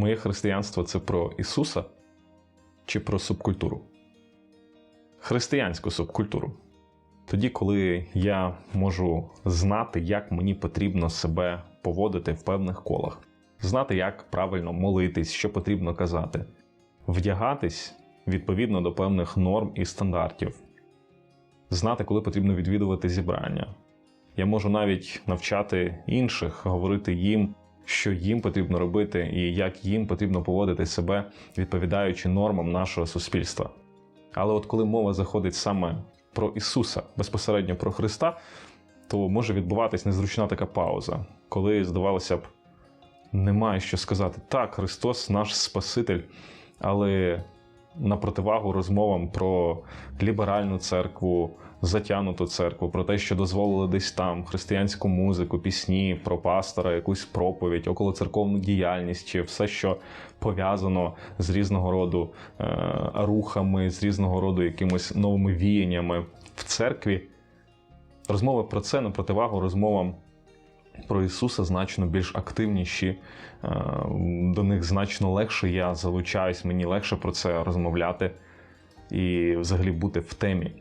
Моє християнство це про Ісуса чи про субкультуру? Християнську субкультуру. Тоді, коли я можу знати, як мені потрібно себе поводити в певних колах, знати, як правильно молитись, що потрібно казати, вдягатись відповідно до певних норм і стандартів, знати, коли потрібно відвідувати зібрання. Я можу навіть навчати інших, говорити їм, що їм потрібно робити і як їм потрібно поводити себе, відповідаючи нормам нашого суспільства. Але от коли мова заходить саме про Ісуса, безпосередньо про Христа, то може відбуватись незручна така пауза, коли, здавалося б, немає що сказати. Так, Христос наш Спаситель, але на противагу розмовам про ліберальну церкву, затянуту церкву, про те, що дозволили десь там християнську музику, пісні, про пастора, якусь проповідь, околоцерковну діяльність чи все, що пов'язано з різного роду е, рухами, з різного роду якимось новими віяннями в церкві. Розмови про це на противагу розмовам про Ісуса значно більш активніші, е, до них значно легше я залучаюсь, мені легше про це розмовляти і взагалі бути в темі.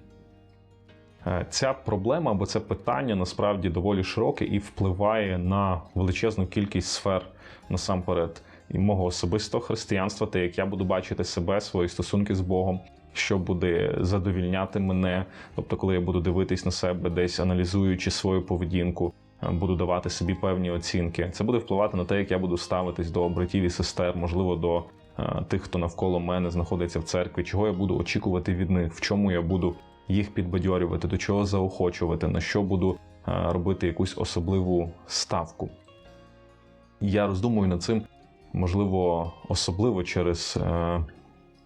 Е, Ця проблема або це питання насправді доволі широке і впливає на величезну кількість сфер насамперед і мого особистого християнства, те, як я буду бачити себе, свої стосунки з Богом, що буде задовільняти мене, тобто, коли я буду дивитись на себе, десь аналізуючи свою поведінку, е, буду давати собі певні оцінки. Це буде впливати на те, як я буду ставитись до братів і сестер, можливо, до е, тих, хто навколо мене знаходиться в церкві, чого я буду очікувати від них, в чому я буду їх підбадьорювати, до чого заохочувати, на що буду е, робити якусь особливу ставку. Я роздумую над цим, можливо, особливо через е,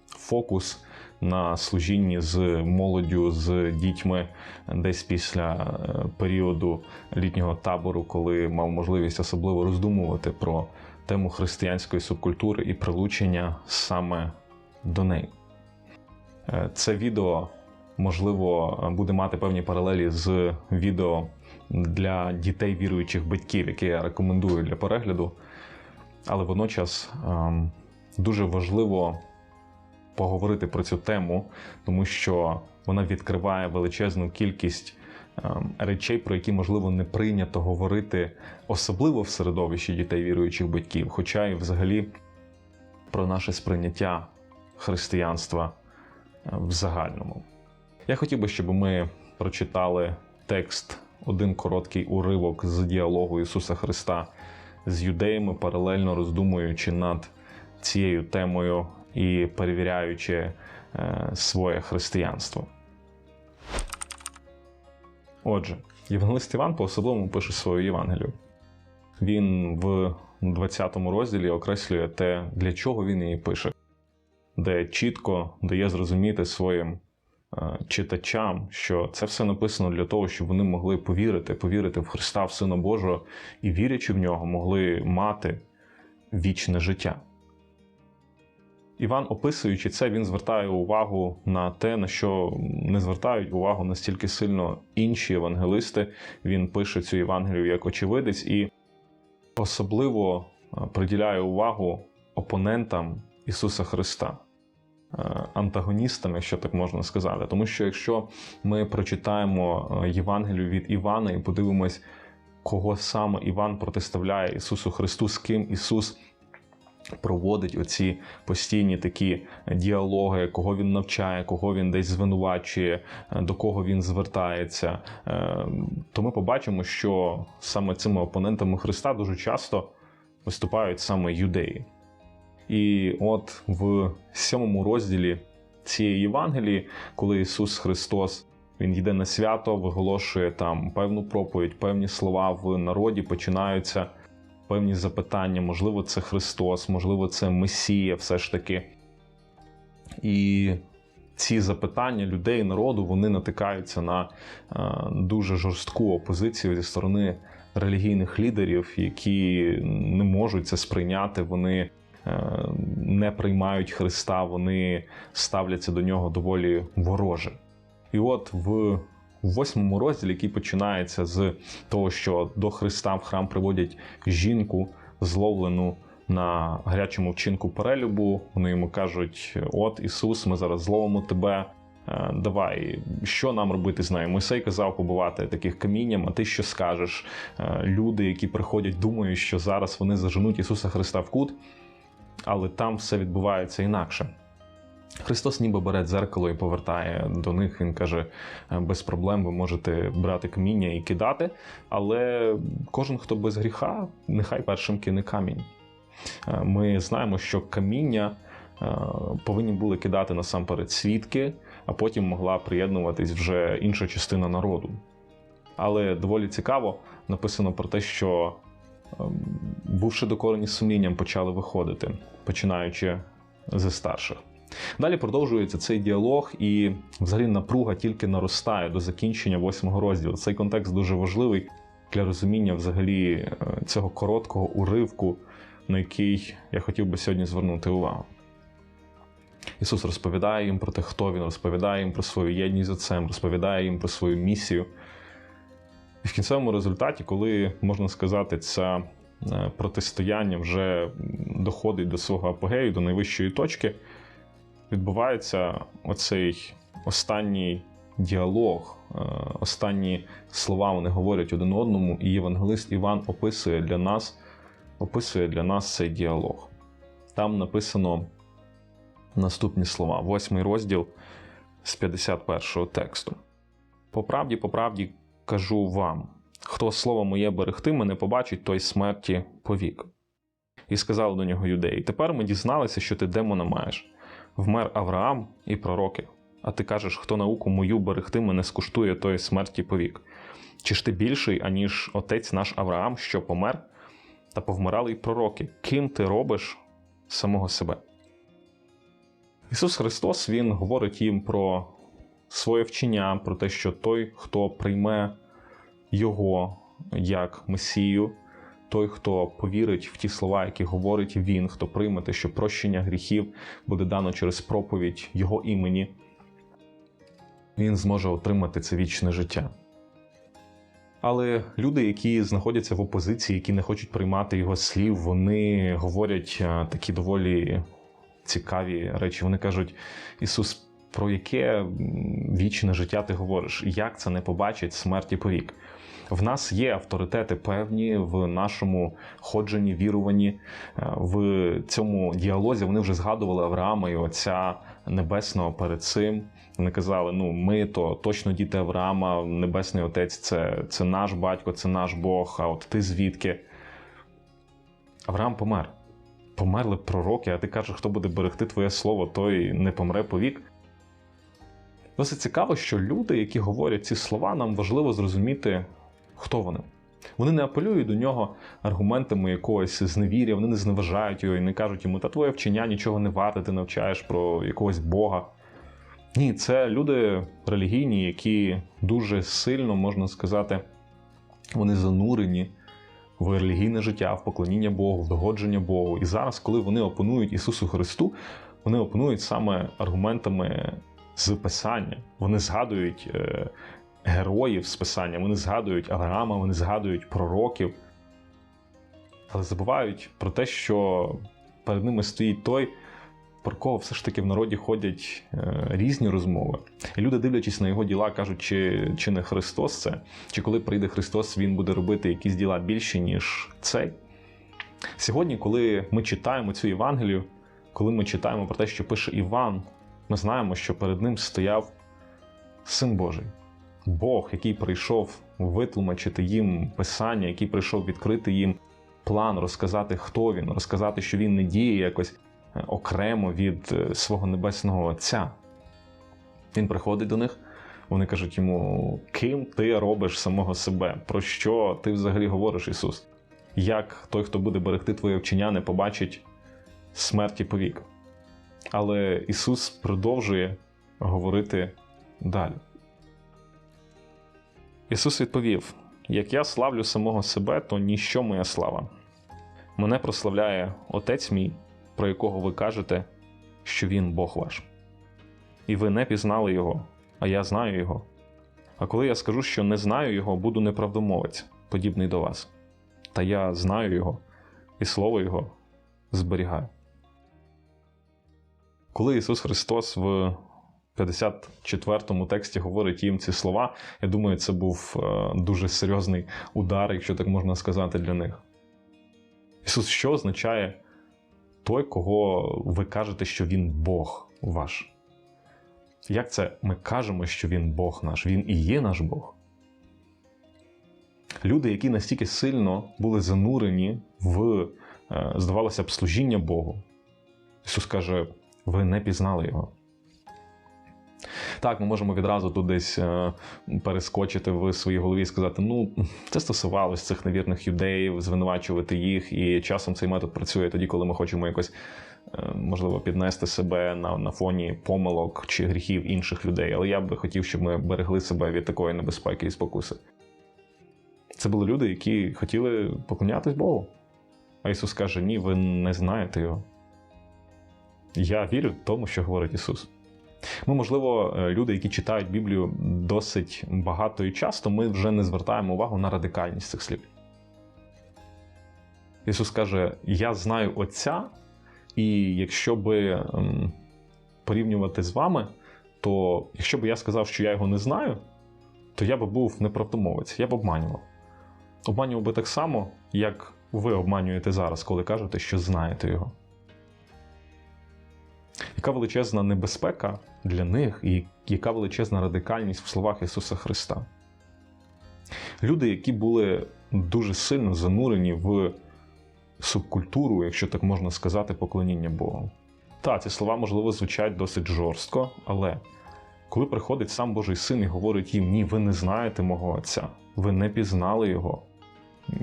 фокус на служінні з молоддю, з дітьми десь після е, періоду літнього табору, коли мав можливість особливо роздумувати про тему християнської субкультури і прилучення саме до неї. Це відео можливо, буде мати певні паралелі з відео для дітей віруючих батьків, яке я рекомендую для перегляду. Але водночас ем, дуже важливо поговорити про цю тему, тому що вона відкриває величезну кількість ем, речей, про які можливо не прийнято говорити, особливо в середовищі дітей віруючих батьків, хоча і взагалі про наше сприйняття християнства е, в загальному. Я хотів би, щоб ми прочитали текст, один короткий уривок з діалогу Ісуса Христа з юдеями, паралельно роздумуючи над цією темою і перевіряючи е, своє християнство. Отже, Євангелист Іван по-особливому пише свою Євангелію. Він в 20 розділі окреслює те, для чого він її пише, де чітко дає зрозуміти своїм читачам, що це все написано для того, щоб вони могли повірити, повірити в Христа, в Сина Божого, і вірячи в нього, могли мати вічне життя. Іван, описуючи це, він звертає увагу на те, на що не звертають увагу настільки сильно інші євангелисти. Він пише цю Євангелію як очевидець і особливо е, приділяє увагу опонентам Ісуса Христа, е, антагоністам, якщо так можна сказати. Тому що якщо ми прочитаємо е, Євангелію від Івана і подивимось, кого саме Іван протиставляє Ісусу Христу, з ким Ісус проводить оці постійні такі діалоги, кого він навчає, кого він десь звинувачує, е, до кого він звертається, то ми побачимо, що саме цими опонентами Христа дуже часто виступають саме юдеї. І от в сьомому розділі цієї Євангелії, коли Ісус Христос він йде на свято, виголошує там певну проповідь, певні слова в народі починаються певні запитання, можливо, це Христос, можливо, це Месія, все ж таки. І ці запитання людей, народу, вони натикаються на е, дуже жорстку опозицію зі сторони релігійних лідерів, які не можуть це сприйняти. Вони не приймають Христа, вони ставляться до нього доволі вороже. І от в восьмому розділі, який починається з того, що до Христа в храм приводять жінку, зловлену на гарячому вчинку перелюбу. Вони йому кажуть: От Ісус, ми зараз зловимо тебе. Е, Давай, що нам робити з нею? Мойсей казав побувати таких камінням, а ти що скажеш? Е, Люди, які приходять, думають, що зараз вони заженуть Ісуса Христа в кут, але там все відбувається інакше. Христос ніби бере дзеркало і повертає до них. Він каже: «Е, без проблем ви можете брати каміння і кидати, але кожен, хто без гріха, нехай першим кине камінь. Е, Ми знаємо, що каміння е, повинні були кидати насамперед свідки, а потім могла приєднуватись вже інша частина народу. Але доволі цікаво написано про те, що, бувши докорені сумлінням, почали виходити, починаючи зі старших. Далі продовжується цей діалог, і взагалі напруга тільки наростає до закінчення восьмого розділу. Цей контекст дуже важливий для розуміння взагалі е, цього короткого уривку, на який я хотів би сьогодні звернути увагу. Ісус розповідає їм про те, хто він, розповідає їм про свою єдність з Отцем, розповідає їм про свою місію. В кінцевому результаті, коли можна сказати, це протистояння вже доходить до свого апогею, до найвищої точки, відбувається оцей останній діалог, е, останні слова вони говорять один одному, і євангелист Іван описує для нас, описує для нас цей діалог. Там написано наступні слова, восьмий розділ з 51 го тексту. По правді, по правді кажу вам: хто слово моє берегтиме, не побачить той смерті повік. І сказали до нього юдеї: Тепер ми дізналися, що ти демона маєш. Вмер Авраам і пророки. А ти кажеш, хто науку мою берегтиме, не скуштує тої смерті повік. Чи ж ти більший, аніж отець наш Авраам, що помер? Та повмирали й пророки. Ким ти робиш самого себе? Ісус Христос Він говорить їм про своє вчення, про те, що той, хто прийме Його як Месію, той, хто повірить в ті слова, які говорить Він, хто прийме те, що прощення гріхів буде дано через проповідь Його імені, він зможе отримати це вічне життя. Але люди, які знаходяться в опозиції, які не хочуть приймати його слів, вони говорять такі доволі цікаві речі. Вони кажуть: Ісус, про яке вічне життя ти говориш? Як це не побачить смерті повік? В нас є авторитети певні в нашому ходженні, віруванні. Е, В цьому діалозі вони вже згадували Авраама і Отця Небесного перед цим. Вони казали: ну, ми то точно діти Авраама, Небесний Отець це, це наш батько, це наш Бог. А от ти звідки? Авраам помер. Померли пророки, а ти кажеш, хто буде берегти твоє слово, той не помре повік. Досить цікаво, що люди, які говорять ці слова, нам важливо зрозуміти, хто вони. Вони не апелюють до нього аргументами якогось зневір'я, вони не зневажають його і не кажуть йому, та твоє вчення нічого не варте, ти навчаєш про якогось Бога. Ні, це люди релігійні, які дуже сильно, можна сказати, вони занурені в релігійне життя, в поклоніння Богу, в догодження Богу. І зараз, коли вони опонують Ісусу Христу, вони опонують саме аргументами з Писання. Вони згадують е, героїв з Писання, вони згадують Авраама, вони згадують пророків, але забувають про те, що перед ними стоїть той, про кого все ж таки в народі ходять е, різні розмови. І люди, дивлячись на його діла, кажуть, чи, чи не Христос це, чи коли прийде Христос, він буде робити якісь діла більші, ніж цей. Сьогодні, коли ми читаємо цю Євангелію, коли ми читаємо про те, що пише Іван, ми знаємо, що перед ним стояв Син Божий, Бог, який прийшов витлумачити їм Писання, який прийшов відкрити їм план, розказати, хто він, розказати, що він не діє якось е, окремо від е, свого небесного Отця. Він приходить до них, вони кажуть йому, ким ти робиш самого себе? Про що ти взагалі говориш, Ісус? Як той, хто буде берегти твоє вчення, не побачить смерті повік? Але Ісус продовжує говорити далі. Ісус відповів: Як я славлю самого себе, то ніщо моя слава. Мене прославляє Отець мій, про якого ви кажете, що Він Бог ваш. І ви не пізнали Його, а я знаю Його. А коли я скажу, що не знаю Його, буду неправдомовець, подібний до вас. Та я знаю Його, і слово Його зберігаю. Коли Ісус Христос в 54-му тексті говорить їм ці слова, я думаю, це був е, дуже серйозний удар, якщо так можна сказати, для них. Ісус, що означає той, кого ви кажете, що Він Бог ваш? Як це ми кажемо, що Він Бог наш? Він і є наш Бог? Люди, які настільки сильно були занурені в, е, здавалося б, служіння Богу. Ісус каже: ви не пізнали Його. Так, ми можемо відразу тут десь е, перескочити в своїй голові і сказати: ну, це стосувалося цих невірних юдеїв, звинувачувати їх, і часом цей метод працює тоді, коли ми хочемо якось, е, можливо, піднести себе на, на фоні помилок чи гріхів інших людей. Але я би хотів, щоб ми берегли себе від такої небезпеки і спокуси. Це були люди, які хотіли поклонятись Богу. А Ісус каже: Ні, ви не знаєте його. Я вірю тому, що говорить Ісус. Ми, можливо, е, люди, які читають Біблію досить багато і часто, ми вже не звертаємо увагу на радикальність цих слів. Ісус каже: Я знаю Отця, і якщо би ем, порівнювати з вами, то якщо б я сказав, що я його не знаю, то я би був неправдомовець, я б обманював. Обманював би так само, як ви обманюєте зараз, коли кажете, що знаєте його. Яка величезна небезпека для них і яка величезна радикальність в словах Ісуса Христа? Люди, які були дуже сильно занурені в субкультуру, якщо так можна сказати, поклоніння Богу. Так, ці слова, можливо, звучать досить жорстко, але коли приходить сам Божий син і говорить їм: ні, ви не знаєте мого Отця, ви не пізнали його,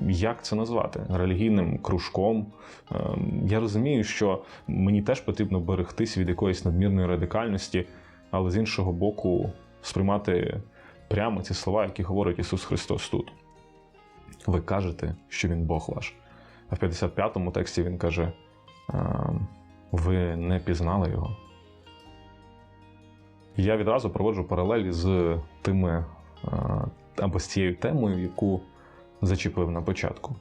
як це назвати? Релігійним кружком. Ем, я розумію, що мені теж потрібно берегтись від якоїсь надмірної радикальності, але з іншого боку, сприймати прямо ці слова, які говорить Ісус Христос тут. Ви кажете, що Він Бог ваш. А в 55-му тексті Він каже: ем, ви не пізнали Його. Я відразу проводжу паралелі з тими е, або з цією темою, яку зачепив на початку.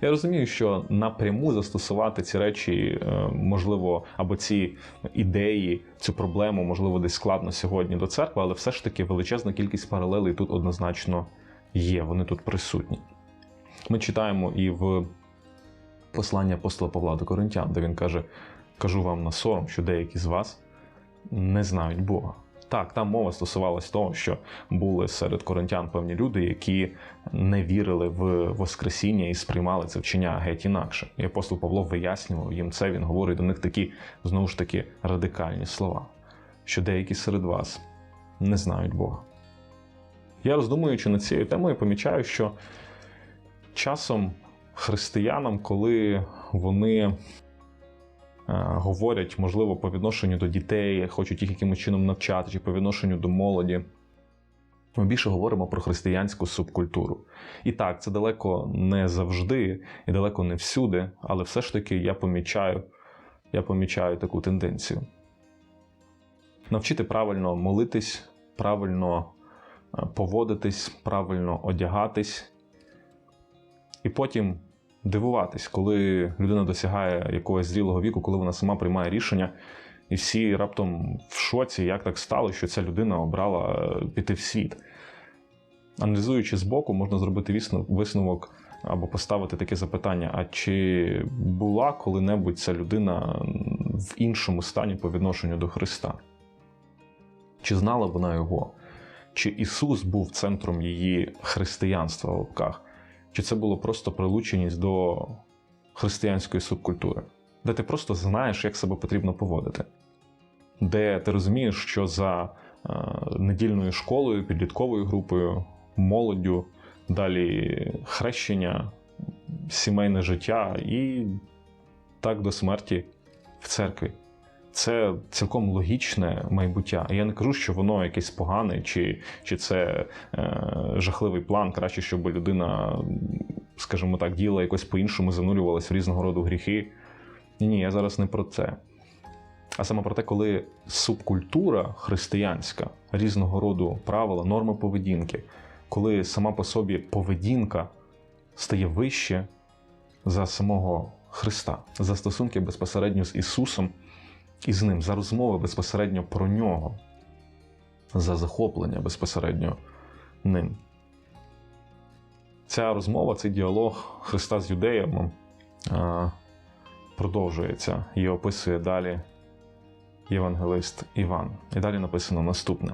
Я розумію, що напряму застосувати ці речі е, можливо, або ці ідеї, цю проблему, можливо, десь складно сьогодні до церкви, але все ж таки величезна кількість паралелей тут однозначно є, вони тут присутні. Ми читаємо і в посланні апостола Павла до Коринтян, де він каже: Кажу вам на сором, що деякі з вас не знають Бога. Так, там мова стосувалась того, що були серед коринтян певні люди, які не вірили в Воскресіння і сприймали це вчення геть інакше. І апостол Павло вияснював їм це. Він говорить до них такі знову ж таки радикальні слова, що деякі серед вас не знають Бога. Я роздумуючи над цією темою, помічаю, що часом християнам, коли вони говорять, можливо, по відношенню до дітей, хочуть їх якимось чином навчати, чи по відношенню до молоді. Ми більше говоримо про християнську субкультуру. І так, це далеко не завжди і далеко не всюди, але все ж таки я помічаю, я помічаю таку тенденцію. Навчити правильно молитись, правильно е, поводитись, правильно одягатись, і потім дивуватись, коли людина досягає якогось зрілого віку, коли вона сама приймає рішення, і всі раптом в шоці, як так стало, що ця людина обрала е, піти в світ. Аналізуючи збоку, можна зробити висновок або поставити таке запитання: а чи була коли-небудь ця людина в іншому стані по відношенню до Христа? Чи знала вона його? Чи Ісус був центром її християнства в лапках? Чи це було просто прилученість до християнської субкультури, де ти просто знаєш, як себе потрібно поводити, де ти розумієш, що за е, недільною школою, підлітковою групою, молоддю, далі хрещення, сімейне життя і так до смерті в церкві це цілком логічне майбуття. Я не кажу, що воно якесь погане, чи чи це е, жахливий план. Краще, щоб людина, скажімо так, діла якось по-іншому, занурювалась в різного роду гріхи. Ні, я зараз не про це. А саме про те, коли субкультура християнська різного роду правила, норми поведінки, коли сама по собі поведінка стає вище за самого Христа, за стосунки безпосередньо з Ісусом і з Ним, за розмови безпосередньо про Нього, за захоплення безпосередньо ним. Ця розмова, цей діалог Христа з юдеями продовжується і описує далі євангелист Іван. І далі написано наступне.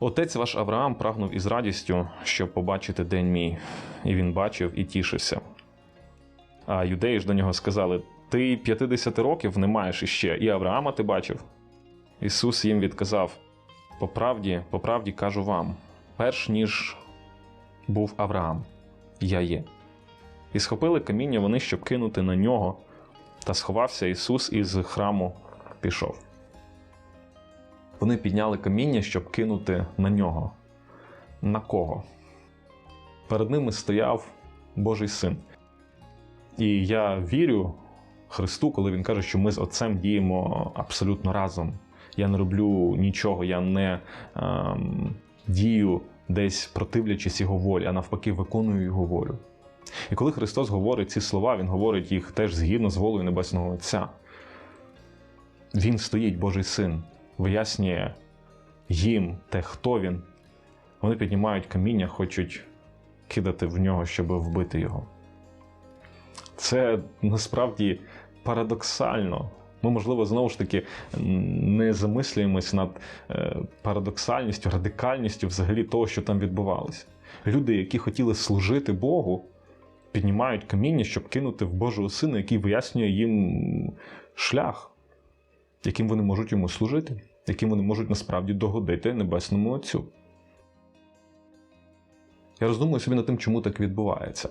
Отець ваш Авраам прагнув із радістю, щоб побачити день мій, і він бачив і тішився. А юдеї ж до нього сказали: Ти 50 років не маєш іще, і Авраама ти бачив. Ісус їм відказав: По правді, по правді кажу вам, перш ніж був Авраам, я є. І схопили каміння вони, щоб кинути на нього, та сховався Ісус і з храму пішов. Вони підняли каміння, щоб кинути на нього. На кого? Перед ними стояв Божий син. І я вірю Христу, коли він каже, що ми з Отцем діємо абсолютно разом. Я не роблю нічого, я не ем, дію десь противлячись його волі, а навпаки, виконую його волю. І коли Христос говорить ці слова, Він говорить їх теж згідно з волею Небесного Отця. Він стоїть, Божий син, вияснює їм те, хто він. Вони піднімають каміння, хочуть кидати в нього, щоб вбити його. Це насправді парадоксально. Ми, можливо, знову ж таки не замислюємось над е, парадоксальністю, радикальністю взагалі того, що там відбувалося. Люди, які хотіли служити Богу, піднімають каміння, щоб кинути в Божого сина, який вияснює їм шлях, яким вони можуть йому служити, яким вони можуть насправді догодити Небесному Отцю. Я роздумую собі над тим, чому так відбувається.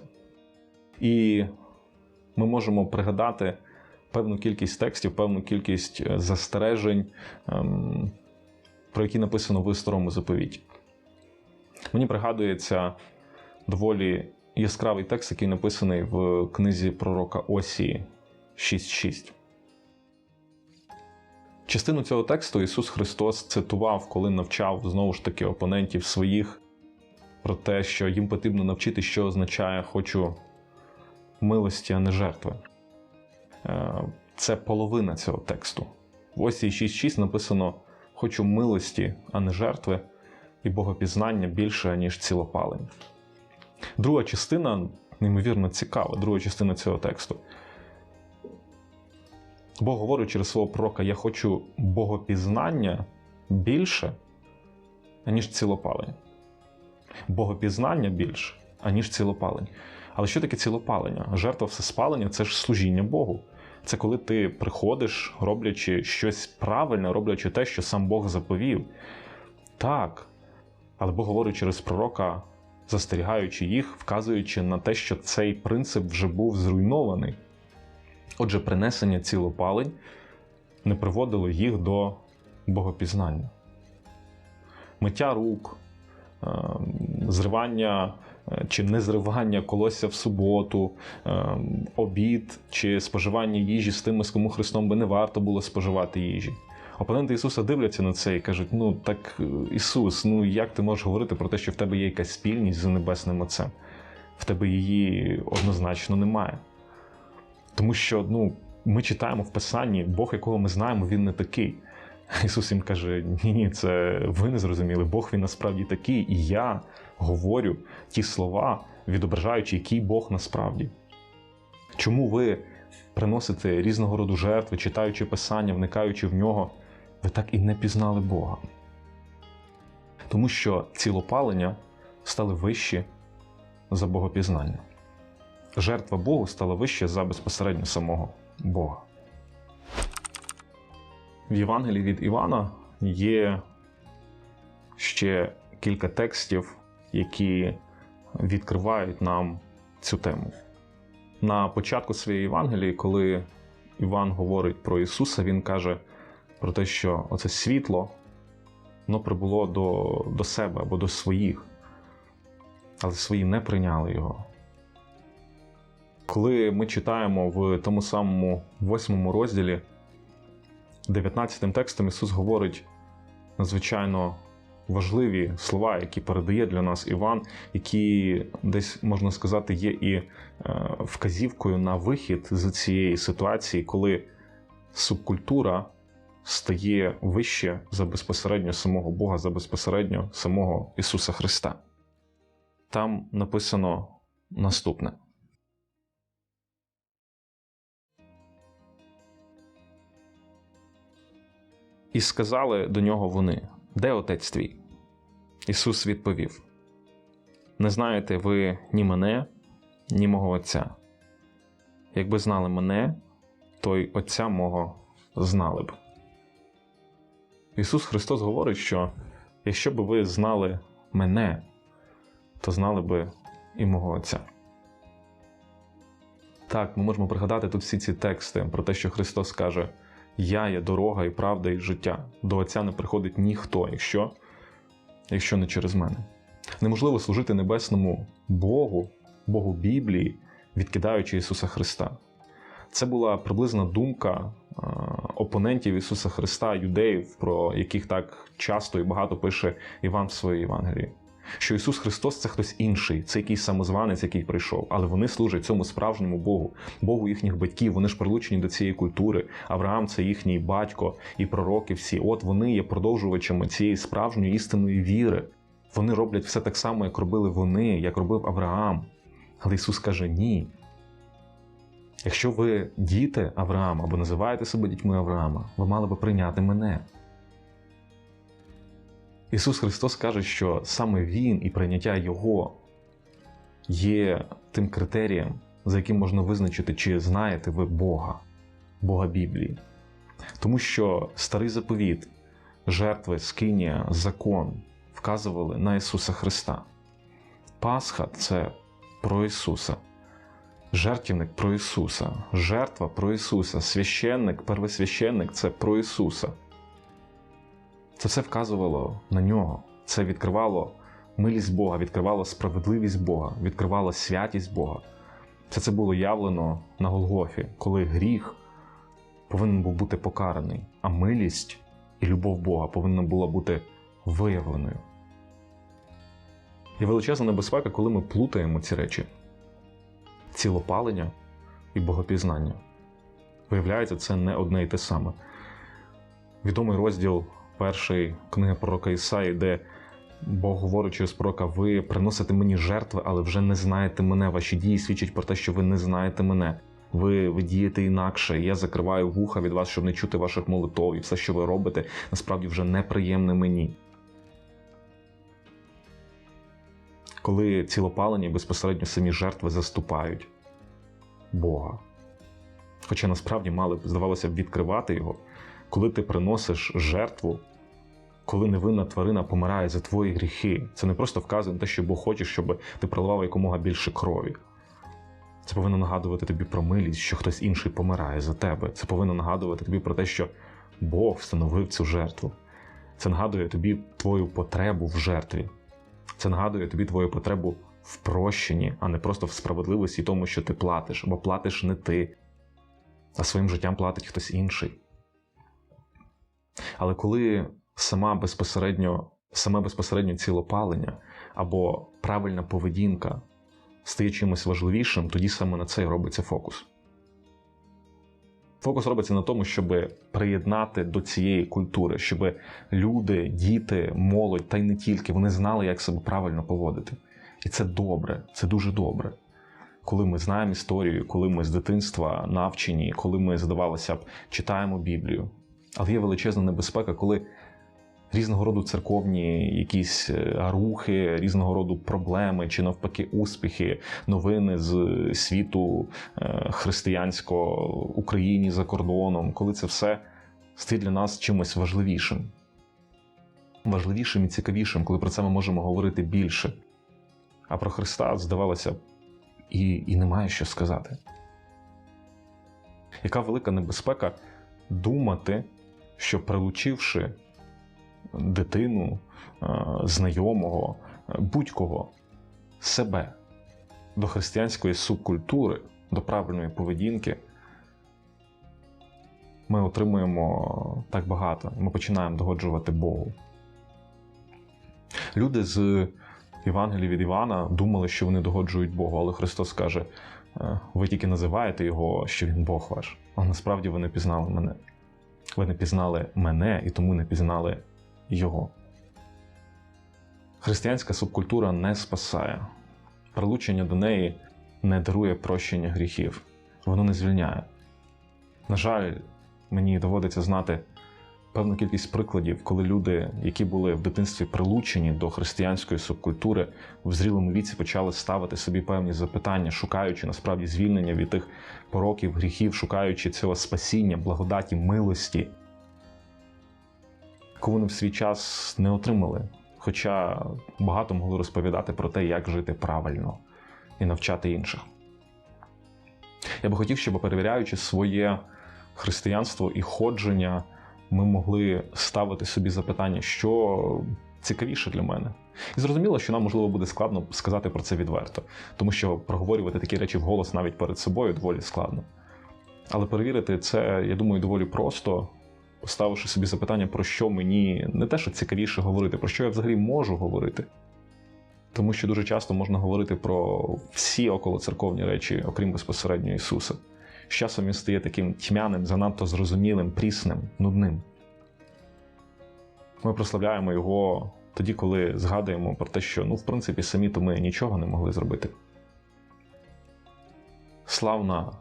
І ми можемо пригадати певну кількість текстів, певну кількість е, застережень, ем, про які написано в старому заповіті. Мені пригадується доволі яскравий текст, який написаний в книзі пророка Осії 6.6. Частину цього тексту Ісус Христос цитував, коли навчав знову ж таки опонентів своїх про те, що їм потрібно навчити, що означає хочу милості, а не жертви. Е, це половина цього тексту. В Осії 6.6 написано: Хочу милості, а не жертви, і богопізнання більше, ніж цілопалень. Друга частина, неймовірно, цікава, друга частина цього тексту. Бог говорить через свого пророка: Я хочу богопізнання більше, аніж цілопалень. Богопізнання більше, аніж цілопалень. Але що таке цілопалення? Жертва всеспалення це ж служіння Богу. Це коли ти приходиш, роблячи щось правильне, роблячи те, що сам Бог заповів. Так. Але Бог говорить через пророка, застерігаючи їх, вказуючи на те, що цей принцип вже був зруйнований. Отже, принесення цілопалень не приводило їх до богопізнання. Миття рук, ем, зривання Е, чи незривання колосся в суботу, е, обід чи споживання їжі з тими, з кому Христом би не варто було споживати їжі. Опоненти Ісуса дивляться на це і кажуть: ну так, е, Ісус, ну як ти можеш говорити про те, що в тебе є якась спільність з Небесним Отцем? В тебе її однозначно немає. Тому що ну, ми читаємо в Писанні, Бог, якого ми знаємо, Він не такий. Ісус їм каже: Ні, ні, це ви не зрозуміли. Бог він насправді такий, і я говорю ті слова, відображаючи, який Бог насправді. Чому ви приносите різного роду жертви, читаючи Писання, вникаючи в нього, ви так і не пізнали Бога? Тому що цілопалення стали вищі за богопізнання. Жертва Богу стала вища за безпосередньо самого Бога. В Євангелії від Івана є ще кілька текстів, які відкривають нам цю тему. На початку своєї Євангелії, коли Іван говорить про Ісуса, Він каже про те, що оце світло воно прибуло до, до себе або до своїх, але свої не прийняли його. Коли ми читаємо в тому самому восьмому розділі, 19 текстом Ісус говорить надзвичайно важливі слова, які передає для нас Іван, які десь можна сказати є і е, вказівкою на вихід з цієї ситуації, коли субкультура стає вище за безпосередньо самого Бога, за безпосередньо самого Ісуса Христа. Там написано наступне. І сказали до нього вони: Де отець твій? Ісус відповів: Не знаєте ви ні мене, ні мого Отця. Якби знали мене, то й Отця мого знали б. Ісус Христос говорить, що якщо б ви знали мене, то знали би і мого Отця. Так, ми можемо пригадати тут всі ці тексти про те, що Христос каже: Я є дорога і правда, і життя. До Отця не приходить ніхто, якщо, якщо не через мене. Неможливо служити небесному Богу, Богу Біблії, відкидаючи Ісуса Христа. Це була приблизна думка е, опонентів Ісуса Христа, юдеїв, про яких так часто і багато пише Іван в своїй Євангелії. Що Ісус Христос це хтось інший, це якийсь самозванець, який прийшов, але вони служать цьому справжньому Богу, Богу їхніх батьків. Вони ж прилучені до цієї культури. Авраам це їхній батько і пророки всі. От вони є продовжувачами цієї справжньої істинної віри. Вони роблять все так само, як робили вони, як робив Авраам. Але Ісус каже: ні. Якщо ви діти Авраама або називаєте себе дітьми Авраама, ви мали би прийняти мене. Ісус Христос каже, що саме Він і прийняття Його є тим критерієм, за яким можна визначити, чи знаєте ви Бога, Бога Біблії. Тому що старий заповіт, жертви, скинія, закон вказували на Ісуса Христа. Пасха це про Ісуса. Жертівник про Ісуса, жертва про Ісуса, священник, первосвященник це про Ісуса. Це все вказувало на нього. Це відкривало милість Бога, відкривало справедливість Бога, відкривало святість Бога. Все це було явлено на Голгофі, коли гріх повинен був бути покараний, а милість і любов Бога повинна була бути виявленою. Є величезна небезпека, коли ми плутаємо ці речі цілопалення і богопізнання. Виявляється, це не одне і те саме. Відомий розділ першої книги пророка Ісаї, де Бог говорить через пророка: ви приносите мені жертви, але вже не знаєте мене. Ваші дії свідчать про те, що ви не знаєте мене. Ви, ви дієте інакше. Я закриваю вуха від вас, щоб не чути ваших молитов, і все, що ви робите, насправді вже неприємне мені. коли цілопалені безпосередньо самі жертви заступають Бога. Хоча насправді мали б, здавалося б, відкривати його, коли ти приносиш жертву, коли невинна тварина помирає за твої гріхи, це не просто вказує на те, що Бог хоче, щоб ти проливав якомога більше крові. Це повинно нагадувати тобі про милість, що хтось інший помирає за тебе. Це повинно нагадувати тобі про те, що Бог встановив цю жертву. Це нагадує тобі твою потребу в жертві. Це нагадує тобі твою потребу в прощенні, а не просто в справедливості тому, що ти платиш, бо платиш не ти, а своїм життям платить хтось інший. Але коли сама безпосередньо, саме безпосередньо цілопалення або правильна поведінка стає чимось важливішим, тоді саме на це і робиться фокус. Фокус робиться на тому, щоб приєднати до цієї культури, щоб люди, діти, молодь, та й не тільки вони знали, як себе правильно поводити. І це добре, це дуже добре. Коли ми знаємо історію, коли ми з дитинства навчені, коли ми здавалося б, читаємо Біблію. Але є величезна небезпека, коли різного роду церковні якісь е, рухи, різного роду проблеми чи навпаки успіхи, новини з світу е, християнського Україні за кордоном, коли це все стає для нас чимось важливішим. Важливішим і цікавішим, коли про це ми можемо говорити більше. А про Христа, здавалося, і, і немає що сказати. Яка велика небезпека думати, що прилучивши дитину, е, знайомого, е, будь-кого себе до християнської субкультури, до правильної поведінки, ми отримуємо так багато, ми починаємо догоджувати Богу. Люди з Євангелії від Івана думали, що вони догоджують Богу, але Христос каже: «Е, ви тільки називаєте його, що він Бог ваш. А насправді ви не пізнали мене. Ви не пізнали мене і тому не пізнали його. Християнська субкультура не спасає. Прилучення до неї не дарує прощення гріхів, воно не звільняє. На жаль, мені доводиться знати певну кількість прикладів, коли люди, які були в дитинстві прилучені до християнської субкультури, в зрілому віці почали ставити собі певні запитання, шукаючи насправді звільнення від тих пороків, гріхів, шукаючи цього спасіння, благодаті, милості, яку вони в свій час не отримали. Хоча багато могли розповідати про те, як жити правильно і навчати інших. Я би хотів, щоб перевіряючи своє християнство і ходження, ми могли ставити собі запитання, що цікавіше для мене. І зрозуміло, що нам можливо буде складно сказати про це відверто, тому що проговорювати такі речі вголос навіть перед собою доволі складно. Але перевірити це, я думаю, доволі просто, поставивши собі запитання, про що мені не те, що цікавіше говорити, про що я взагалі можу говорити. Тому що дуже часто можна говорити про всі околоцерковні речі, окрім безпосередньо Ісуса. З часом він стає таким тьмяним, занадто зрозумілим, прісним, нудним. Ми прославляємо його тоді, коли згадуємо про те, що, ну, в принципі, самі то ми нічого не могли зробити. Славна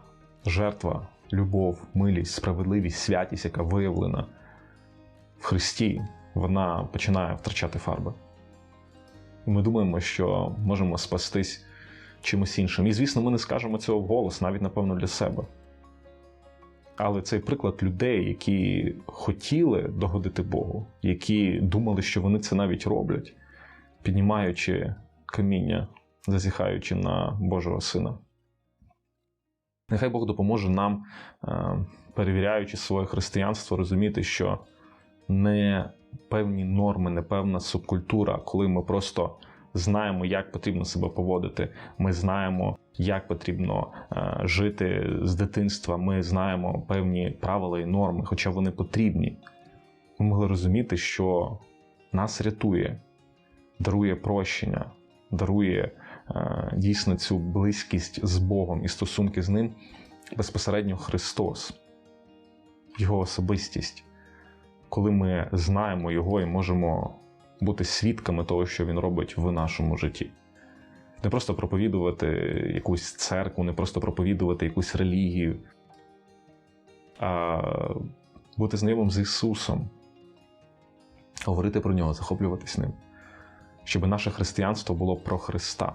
жертва, любов, милість, справедливість, святість, яка виявлена в Христі, вона починає втрачати фарби. Ми думаємо, що можемо спастись чимось іншим. І, звісно, ми не скажемо цього вголос, навіть, напевно, для себе. Але цей приклад людей, які хотіли догодити Богу, які думали, що вони це навіть роблять, піднімаючи каміння, зазіхаючи на Божого Сина. Нехай Бог допоможе нам, е, перевіряючи своє християнство, розуміти, що не певні норми, не певна субкультура, коли ми просто знаємо, як потрібно себе поводити. Ми знаємо, як потрібно е, жити з дитинства. Ми знаємо певні правила і норми, хоча вони потрібні. Ми могли розуміти, що нас рятує, дарує прощення, дарує е, дійсно цю близькість з Богом і стосунки з ним безпосередньо Христос, Його особистість. Коли ми знаємо Його і можемо бути свідками того, що він робить в нашому житті. Не просто проповідувати якусь церкву, не просто проповідувати якусь релігію, а бути знайомим з Ісусом, говорити про нього, захоплюватись ним, щоб наше християнство було про Христа,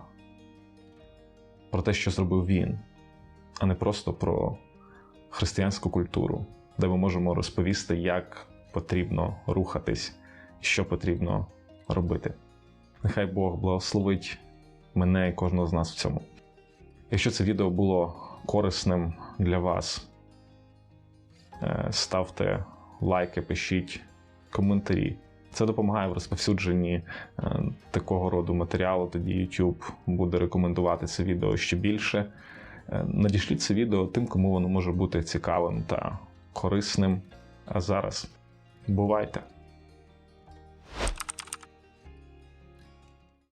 про те, що зробив Він, а не просто про християнську культуру, де ми можемо розповісти, як потрібно рухатись що потрібно робити. Нехай Бог благословить мене і кожного з нас в цьому. Якщо це відео було корисним для вас, е, ставте лайки, пишіть коментарі. Це допомагає в розповсюдженні е, такого роду матеріалу. Тоді YouTube буде рекомендувати це відео ще більше. Е, надішліть це відео тим, кому воно може бути цікавим та корисним. А зараз бувайте!